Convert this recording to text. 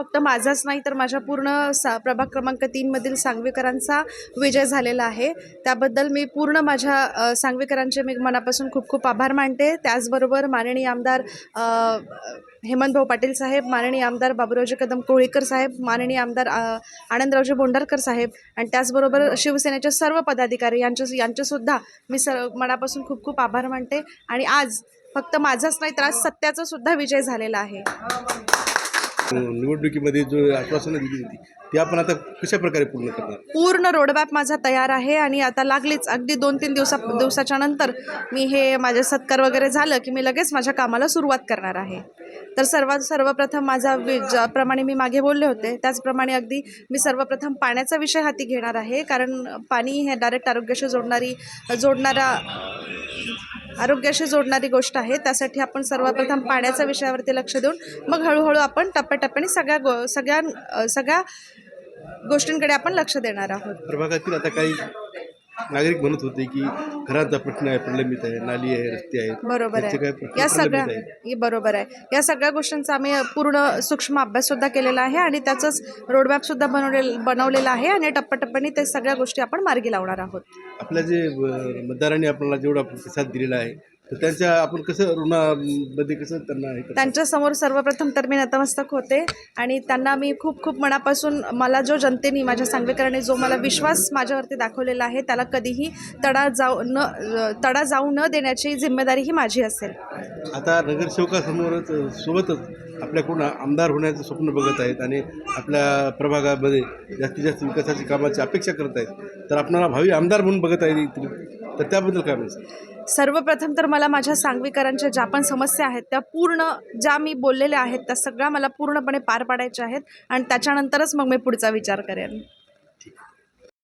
फक्त माझाच नाही तर माझ्या पूर्ण सा प्रभाग क्रमांक तीनमधील सांगवीकरांचा विजय झालेला आहे. त्याबद्दल मी पूर्ण माझ्या सांगवीकरांचे मी मनापासून खूप खूप आभार मानते. त्याचबरोबर माननीय आमदार हेमंत हेमंतभाऊ पाटील साहेब माननीय आमदार बाबुरावजी कदम कोळीकर साहेब माननीय आमदार आनंदरावजी बोंडारकर साहेब आणि त्याचबरोबर शिवसेनेचे सर्व पदाधिकारी यांचे यांचेसुद्धा मी सर मनापासून खूप खूप आभार मानते. आणि आज फक्त माझाच नाही तर आज सत्याचा सुद्धा विजय झालेला आहे. निवडणुकीमध्ये जो आश्वासनं दिली होती ते आपण आता कशा प्रकारे पूर्ण करणार? पूर्ण रोडमॅप माझा तयार आहे आणि आता लागलीच अगदी दोन तीन दिवसा दिवसाच्या नंतर मी हे माझे सत्कार वगैरे झालं की मी लगेच माझ्या कामाला सुरुवात करणार आहे. तर सर्वात सर्वप्रथम माझा वि ज्याप्रमाणे मी मागे बोलले होते त्याचप्रमाणे अगदी मी सर्वप्रथम पाण्याचा विषय हाती घेणार आहे कारण पाणी हे डायरेक्ट आरोग्याशी जोडणारी जोडणारा आरोग्याशी जोडणारी गोष्ट आहे. त्यासाठी आपण सर्वप्रथम पाण्याच्या विषयावरती लक्ष देऊन मग हळूहळू आपण टप्प्याटप्प्याने सगळ्या गो सगळ्या सगळ्या गोष्टींकडे आपण लक्ष देणार आहोत. प्रभागातील आता काही नागरिक म्हणत होते की घरांचा प्रश्न आहे प्रलंबित आहे नाली आहे रस्ते आहेत. बरोबर त्याचे आहे प्रश्न या सगळ्या प्रलंबित आहेत. हे बरोबर आहे. या सगळ्या गोष्टींचा आम्ही पूर्ण सूक्ष्म अभ्याससुद्धा केलेला आहे आणि त्याचंच रोडमॅपसुद्धा बनवले बनवलेला आहे आणि टप्प्याटप्प्याने ते सगळ्या गोष्टी आपण मार्गी लावणार आहोत. आपल्या जे अ, मतदारांनी आपल्याला जेवढा प्रतिसाद दिलेला आहे तर त्यांच्या आपण कसं ऋणामध्ये कसं त्यांना हे? त्यांच्यासमोर सर्वप्रथम तर मी नतमस्तक होते आणि त्यांना मी खूप खूप मनापासून मला जो जनतेने माझ्या सांगवेकरांनी जो मला विश्वास माझ्यावरती दाखवलेला आहे त्याला कधीही तडा जाऊ न तडा जाऊ न देण्याची जिम्मेदारी ही माझी असेल. आता नगरसेवकासमोरच अ, सोबतच आपल्याकडून आमदार होण्याचं स्वप्न बघत आहेत आणि आपल्या प्रभागामध्ये जास्तीत जास्त विकासाची कामाची अपेक्षा करत आहेत. तर आपणाला भावी आमदार म्हणून बघत आहेत तर त्याबद्दल काय म्हणतात? सर्वप्रथम तर मला माझ्या सांगवीकरांच्या ज्या पण समस्या आहेत त्या पूर्ण ज्या मी बोललेल्या आहेत त्या सगळ्या मला पूर्णपणे पार पाडायच्या आहेत आणि त्याच्यानंतरच मग मी पुढचा विचार करेन.